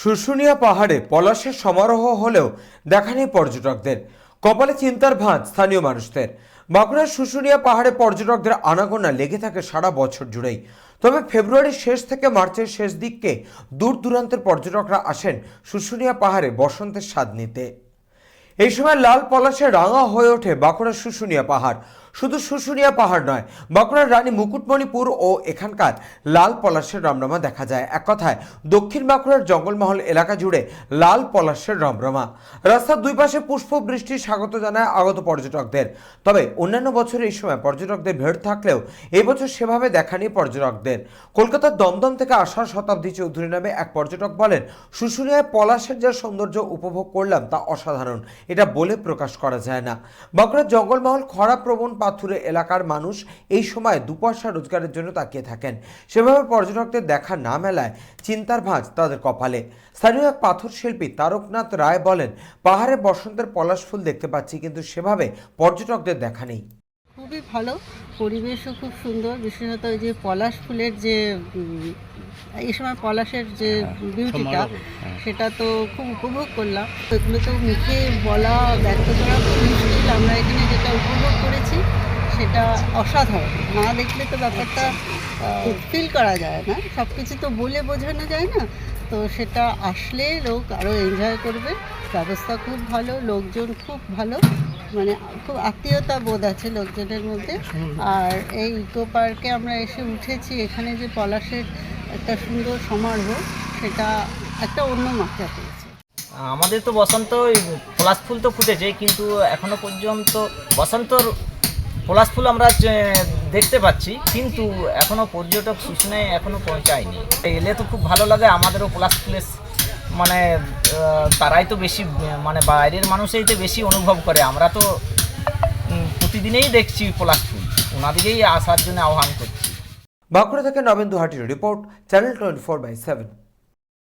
শুশুনিয়া পাহাড়ে পলাশের সমারোহ হলেও দেখা নেই পর্যটকদের। কপালে চিন্তার ভাঁজ স্থানীয় মানুষদের। বাঁকুড়ার শুশুনিয়া পাহাড়ে পর্যটকদের আনাগোনা লেগে থাকে সারা বছর জুড়েই। তবে ফেব্রুয়ারির শেষ থেকে মার্চের শেষ দিককে দূর দূরান্তের পর্যটকরা আসেন শুশুনিয়া পাহাড়ে বসন্তের স্বাদ নিতে। এই সময় লাল পলাশে রাঙা হয়ে ওঠে বাঁকুড়ার শুশুনিয়া পাহাড়। শুধু শুশুনিয়া পাহাড় নয়, বাঁকুড়ার রানী মুকুটমণিপুর ও এখানকার লাল পলাশের রমরমা দেখা যায়। এক কথায়, দক্ষিণ বাঁকুড়ার জঙ্গলমহল এলাকা জুড়ে লাল পলাশের রমরমা। রাস্তার দুই পাশে পুষ্প বৃষ্টি স্বাগত জানায় আগত পর্যটকদের। তবে অন্যান্য বছর এই সময় পর্যটকদের ভিড় থাকলেও এবছর সেভাবে দেখা নেই পর্যটকদের। কলকাতার দমদম থেকে আসা শতাব্দী চৌধুরী নামে এক পর্যটক বলেন, শুশুনিয়ায় পলাশের যা সৌন্দর্য উপভোগ করলাম তা অসাধারণ। এটা বলে প্রকাশ করা যায় না। বাঁকুড়ার জঙ্গলমহল খরাপ্রবণ পাথুরে এলাকার মানুষ এই সময় দুপয়সা রোজগারের জন্য তাকিয়ে থাকেন। সেভাবে পর্যটকদের দেখা না মেলায় চিন্তার ভাঁজ তাদের কপালে। স্থানীয় এক পাথর শিল্পী তারকনাথ রায় বলেন, পাহাড়ে বসন্তের পলাশ ফুল দেখতে পাচ্ছি, কিন্তু সেভাবে পর্যটকদের দেখা নেই। খুবই ভালো। পরিবেশও খুব সুন্দর। বিশেষত ওই যে পলাশ ফুলের যে এই সময় পলাশের যে বিউটিটা সেটা তো খুব উপভোগ করলাম। তো এগুলো তো মুখে বলা ব্যক্ত করা খুব মুশকিল আমরা এখানে যেটা উপভোগ করেছি সেটা অসাধারণ। না দেখলে তো ব্যাপারটা ফিল করা যায় না। সব কিছু তো বলে বোঝানো যায় না। তো সেটা আসলে লোক আরও এনজয় করবে। ব্যবস্থা খুব ভালো লোকজন খুব ভালো। মানে খুব আত্মীয়তা বোধ আছে লোকজনের মধ্যে। আর এই ইকো পার্কে আমরা এসে উঠেছি। এখানে যে পলাশের একটা সুন্দর সমারোহ, সেটা একটা অন্য মাত্রা পেয়েছে। আমাদের তো বসন্ত পলাশ ফুল তো ফুটেছে, কিন্তু এখনও পর্যন্ত বসন্তর পলাশ ফুল আমরা দেখতে পাচ্ছি, কিন্তু এখনও পর্যটক শুশনে এখনও পৌঁছায়নি। এলে তো খুব ভালো লাগে, আমাদেরও পলাশ ফুলের মানে তারাই তো বেশি মানে বাইরের মানুষেই তো বেশি অনুভব করে। আমরা তো প্রতিদিনেই দেখছি পলাশ ফুল। ওনাদিকেই আসার জন্য আহ্বান করছি। বাঁকুড়া থেকে Nabendu হাটির report channel twenty four by seven